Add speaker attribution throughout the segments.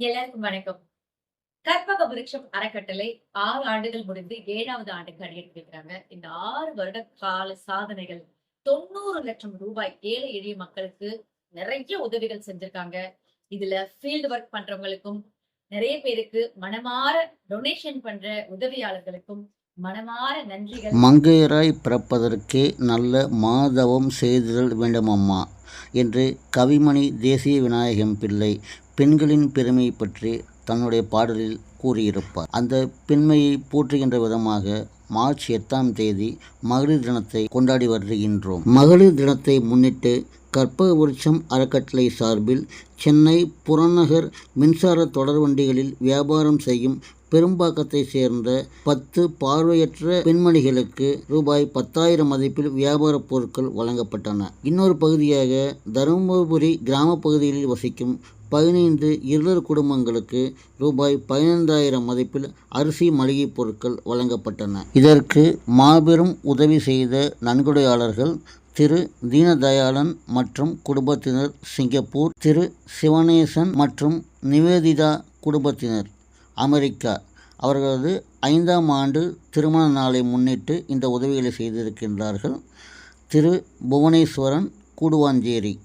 Speaker 1: எல்லாருக்கும் வணக்கம். கற்பக விருட்சம் அறக்கட்டளை ஆறு ஆண்டுகள் முடிந்து ஏழாவது ஆண்டுக்கு அடியெடுத்திருக்கிறாங்க. இந்த ஆறு வருட கால சாதனைகள் தொண்ணூறு லட்சம் ரூபாய் ஏழை எளிய மக்களுக்கு நிறைய உதவிகள் செஞ்சிருக்காங்க. இதுல ஃபீல்டு ஒர்க் பண்றவங்களுக்கும் நிறைய பேருக்கு மனமாற டொனேஷன் பண்ற உதவியாளர்களுக்கும் மனமாற நன்றிகள்.
Speaker 2: மங்கையராய் பிறப்பதற்கே நல்ல மாதவம் செய்தல் வேண்டுமம்மா என்று கவிமணி தேசிய விநாயகம் பிள்ளை பெண்களின் பெருமை பற்றி தன்னுடைய பாடலில் கூறியிருப்பார். அந்த பெண்மையை போற்றுகின்ற விதமாக மார்ச் எட்டாம் தேதி மகளிர் தினத்தை கொண்டாடி வருகின்றோம். மகளிர் தினத்தை முன்னிட்டு கற்பக விருட்சம் அறக்கட்டளை சார்பில் சென்னை புறநகர் மின்சார தொடர்வண்டிகளில் வியாபாரம் செய்யும் பெரும்பாக்கத்தை சேர்ந்த பத்து பார்வையற்ற பெண்மணிகளுக்கு ரூபாய் பத்தாயிரம் மதிப்பில் வியாபாரப் பொருட்கள் வழங்கப்பட்டன. இன்னொரு பகுதியாக தருமபுரி கிராம பகுதிகளில் வசிக்கும் பதினைந்து இருளர் குடும்பங்களுக்கு ரூபாய் பதினைந்தாயிரம் மதிப்பில் அரிசி மளிகைப் பொருட்கள் வழங்கப்பட்டன. இதற்கு மாபெரும் உதவி செய்த நன்கொடையாளர்கள் திரு தீனதயாளன் மற்றும் குடும்பத்தினர் சிங்கப்பூர் திரு சிவனேசன் மற்றும் நிவேதிதா குடும்பத்தினர். அமெரிக்கா அவர்களது ஐந்தாம் ஆண்டு திருமண நாளை முன்னிட்டு இந்த உதவிகளை செய்திருக்கின்றார்கள். திரு புவனேஸ்வரன் கூடுவாஞ்சேரி.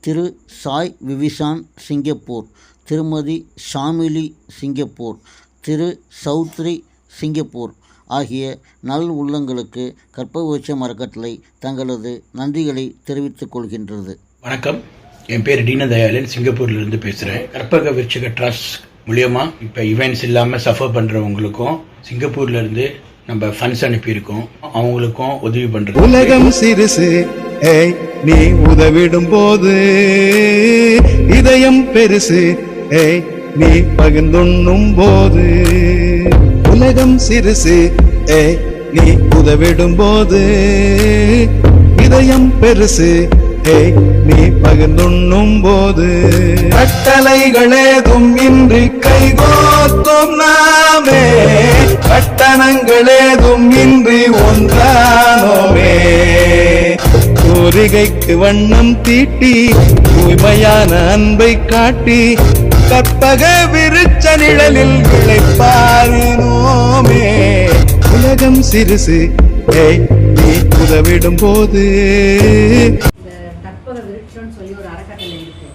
Speaker 2: திரு சாய் விவிசான் சிங்கப்பூர். திருமதி ஷாமிலி சிங்கப்பூர். திரு சௌத்ரி சிங்கப்பூர். ஆகிய நல் உள்ளங்களுக்கு கற்பவச்ச மரக்கட்டளை தங்களது நன்றிகளை தெரிவித்துக் கொள்கின்றது.
Speaker 3: வணக்கம். என் பேர் தீனதயாளன் சிங்கப்பூர்லேருந்து பேசுகிறேன் கற்பக விருட்சக ட்ரஸ்ட் மூலியமாக இப்போ ஈவெண்ட்ஸ் இல்லாமல் சஃபர் பண்ணுறவங்களுக்கும் சிங்கப்பூர்லேருந்து நம்ம ஃபண்ட்ஸ் அனுப்பியிருக்கோம். அவங்களுக்கும் உதவி பண்ணுறது
Speaker 4: உலகம் சிறுசு ஏய் நீ உதவிடும் போது இதயம் பெருசு ஏய் நீ பகிர்ந்துண்ணும் போது உலகம் சிறுசு ஏய் நீ உதவிடும் போது இதயம் பெருசு ஏய் நீ பகிர்ந்துண்ணும் போது. கட்டளைகளேதும் இன்றி கைகோத்தும் நாமே. கட்டணங்களேதும் இன்றி ஒன்றானோமே. கோரிகைக்கு வண்ணம் தீட்டி தூய்மையான அன்பை காட்டி கற்பக விருச்ச நிழலில் விளைப்பாரினோமே உலகம் சிறுசு நீ உதவிடும் போது.
Speaker 5: இந்த சொல்லி ஒரு அறக்கட்டளை இருக்கு.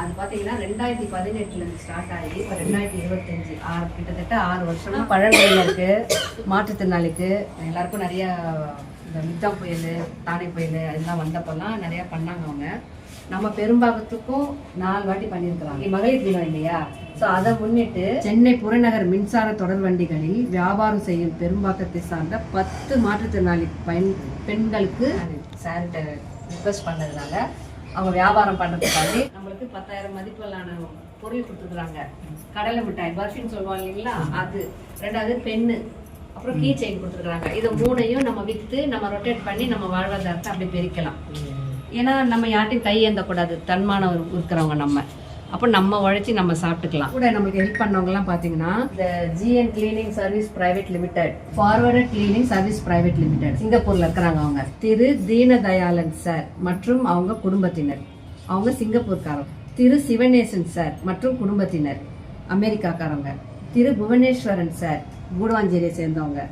Speaker 5: அது பாத்தீங்கன்னா ரெண்டாயிரத்தி பதினெட்டுல இருந்து ஸ்டார்ட் ஆகி இப்போ ரெண்டாயிரத்தி இருபத்தஞ்சு ஆறு கிட்டத்தட்ட ஆறு வருஷம் பழங்குடியினருக்கு மாற்றுத்திறனாளிக்கு எல்லாருக்கும் நிறைய இந்த மித்தா புயல் தானே புயல் அதெல்லாம் வந்தப்பெல்லாம் நிறைய பண்ணாங்க அவங்க. நம்ம பெரும்பாகத்துக்கும் நாலு வாட்டி பண்ணியிருக்கிறாங்க. மகளிர் தினம் இல்லையா? ஸோ அதை முன்னிட்டு சென்னை புறநகர் மின்சார தொடர் வண்டிகளில் வியாபாரம் செய்யும் பெரும்பாக்கத்தை சார்ந்த பத்து மாற்றுத்திறனாளி பயன் பெண்களுக்கு சார்கிட்ட ரிக்வெஸ்ட் பண்ணதுனால அவங்க வியாபாரம் பண்ணுறதுக்காண்டி நம்மளுக்கு பத்தாயிரம் மதிப்பிலான பொருள் கொடுத்துருக்குறாங்க. கடலை மிட்டாய் பர்ஃபின்னு சொல்லுவாங்க இல்லைங்களா? அது. ரெண்டாவது பென்னு. அப்புறம் கீ செயின் கொடுத்துருக்குறாங்க. இது மூணையும் நம்ம விற்று நம்ம ரொட்டேட் பண்ணி நம்ம வாழ்வாதாரத்தை அப்படி பிரிக்கலாம். ஏன்னா நம்ம யார்ட்டையும் கை ஏந்தக்கூடாது. தன்மானம் இருக்கிறவங்க நம்ம. அப்போ நம்ம உழைச்சி நம்ம சாப்பிட்டுக்கலாம். கூட நமக்கு ஹெல்ப் பண்ணவங்கலாம் பார்த்தீங்கன்னா இந்த GN cleaning service private limited forwarded cleaning service private limited சிங்கப்பூரில் இருக்கிறாங்க அவங்க. திரு தீனதயாளன் சார் மற்றும் அவங்க குடும்பத்தினர். அவங்க சிங்கப்பூர்காரங்க. திரு சிவநேசன் சார் மற்றும் குடும்பத்தினர். அமெரிக்காக்காரங்க. திரு புவனேஸ்வரன் சார் கூடுவாஞ்சேரியை சேர்ந்தவங்க.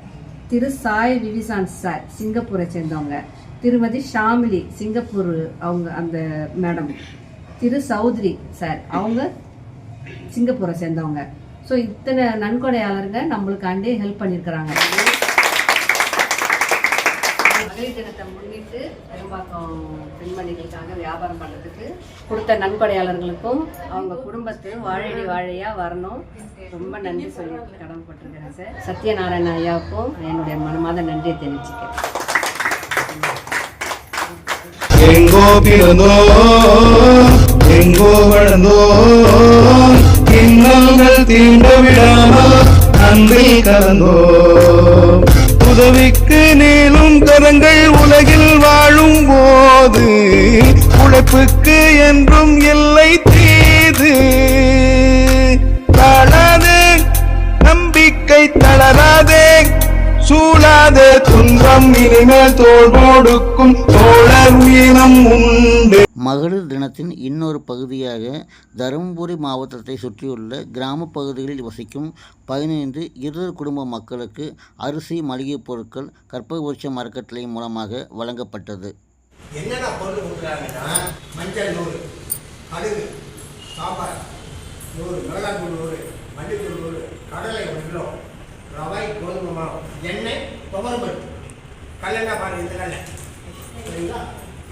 Speaker 5: திரு சாய் விவிசான் சார் சிங்கப்பூரை சேர்ந்தவங்க. திருமதி ஷாமிலி சிங்கப்பூர் அவங்க அந்த மேடம் திரு சௌத்ரி சார். அவங்க சிங்கப்பூரை சேர்ந்தவங்க. ஸோ இத்தனை நன்கொடையாளருங்க நம்மளுக்காண்டி ஹெல்ப் பண்ணியிருக்கிறாங்க மகளிர் தினத்தை முன்னிட்டு பெரும்பாக்கம் பெண்மணிகளுக்காக வியாபாரம் பண்ணுறதுக்கு கொடுத்த நன்கொடையாளர்களுக்கும் அவங்க குடும்பத்து வாழையடி வாழையா வரணும். ரொம்ப நன்றி சொல்லி கடமைப்பட்டிருக்கிறேன் சார். சத்யநாராயண ஐயாவுக்கும் என்னுடைய மனமாத நன்றியை தெரிவிச்சுக்கிறேன்.
Speaker 4: எங்கோ பிறந்தோம் தீண்ட விடாமல் அன்பில் கலந்தோ. உதவிக்கு நீளும் கரங்கள் உலகில் வாழும் போது உழைப்புக்கு என்றும் இல்லை தீது. தளராதே நம்பிக்கை தளராதே. சூழாதே துன்பம் இனிமேல் தோல் கொடுக்கும் தோழர் உயிரம் உண்டு.
Speaker 2: மகளிர் தினத்தின் இன்னொரு பகுதியாக தருமபுரி மாவட்டத்தை சுற்றியுள்ள கிராம பகுதிகளில் வசிக்கும் பதினைந்து இருதர் குடும்ப மக்களுக்கு அரிசி மளிகைப் பொருட்கள் கற்பகவருஷம் மரக்கட்டளை மூலமாக வழங்கப்பட்டது.
Speaker 6: என்னென்ன பொருள் கொடுக்குறாங்கன்னா மஞ்சள் நூறு கடுகு சாம்பார் நூறு மிளகாத்தூள் நூறு மல்லித்தூள் நூறு கடலை ஒரு கிலோ ரவை கோதுமை மாவு எண்ணெய் துவரம்பருப்பு கல்லெண்ணெய் பாருங்க இந்த கல்லை சரிங்களா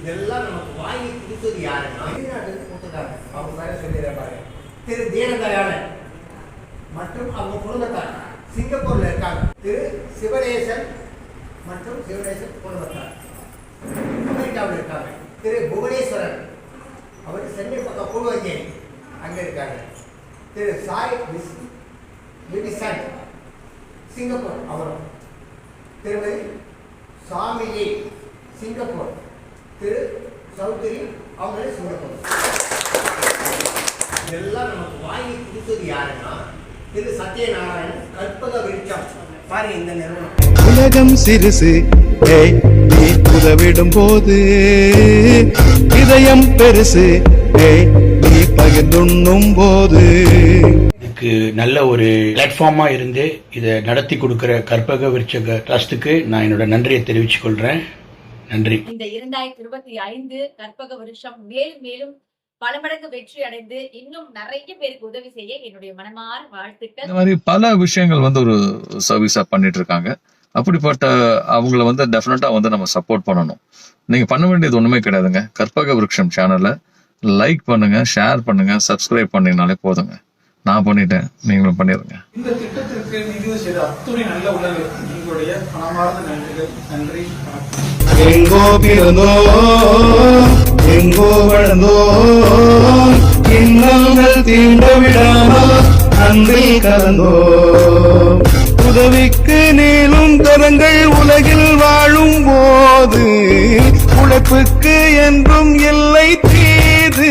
Speaker 6: இதெல்லாம் நமக்கு வாங்கி கொடுத்தது யாருன்னா வெளிநாட்டுக்கு கொடுத்துருக்காங்க அவங்க பேர சொல்லிடுறேன் திரு தீனதயாளன் மற்றும் அவங்க குடும்பத்தார். சிங்கப்பூர்ல இருக்காங்க. திரு சிவனேசன் மற்றும் சிவனேசன் குடும்பத்தார். அமெரிக்காவில் இருக்காங்க. திரு புவனேஸ்வரன். அவர் சென்னை பக்கம் பூர்வஞ்சேரி அங்கே இருக்காங்க திரு சாய் விஸ் விபிசன் சிங்கப்பூர் அவரும். திருமதி சாமிலி சிங்கப்பூர். திரு சௌத்ரி அவங்களே சிங்கப்பூர். இதெல்லாம் நமக்கு வாங்கி கொடுத்தது யாருன்னா திரு சத்யநாராயணன் கற்பக விருட்சம். பாருங்க இந்த நிறுவனம்.
Speaker 4: உலகம் சிறுசு. நீ உதவிடும் போது. இதயம் பெருசு. நீ பகிர்ந்துண்ணும் போது.
Speaker 3: இதுக்கு நல்ல ஒரு பிளாட்ஃபார்மா இருந்து இதை நடத்தி கொடுக்கிற கற்பக விருட்சக ட்ரஸ்ட்டுக்கு நான் என்னோட நன்றியை தெரிவித்துக் கொள்றேன். நன்றி.
Speaker 1: இந்த இரண்டாயிரத்தி இருபத்தி ஐந்து கற்பக வருஷம் மேலும் மேலும் பல மடங்கு வெற்றி அடைந்து இன்னும் நிறைய பேருக்கு உதவி செய்ய என்னுடைய மனமார வாழ்த்துக்கள்.
Speaker 7: இந்த மாதிரி பல விஷயங்கள் வந்து ஒரு சர்வீஸா பண்ணிட்டு இருக்காங்க அப்படிப்பட்ட அவங்கள வந்து டெஃபினட்டா வந்து நம்ம சப்போர்ட் பண்ணணும். நீங்க பண்ண வேண்டியது ஒண்ணுமே கிடையாதுங்க. கற்பக விருட்சம் சேனலை லைக் பண்ணுங்க ஷேர் பண்ணுங்க சப்ஸ்கிரைப் பண்ணீங்கனாலே போதுங்க. நான் பண்ணிட்டேன். நீங்களும் பண்ணிடுங்க
Speaker 8: இந்த திட்டத்திற்கு நிதி செய்த அத்துணை நல்ல உள்ளங்களுக்கு எங்களுடைய மனமார்ந்த நன்றிகள் நன்றி
Speaker 4: எங்கோ பிறந்தோம் எங்கோ வளர்ந்தோம் இன்னங்கள் தீண்ட விடாமல் அன்பில் கலந்தோம் உதவிக்கு நீளும் கரங்கள் உலகில் வாழும் போது உழைப்புக்கு என்றும் இல்லை தீது.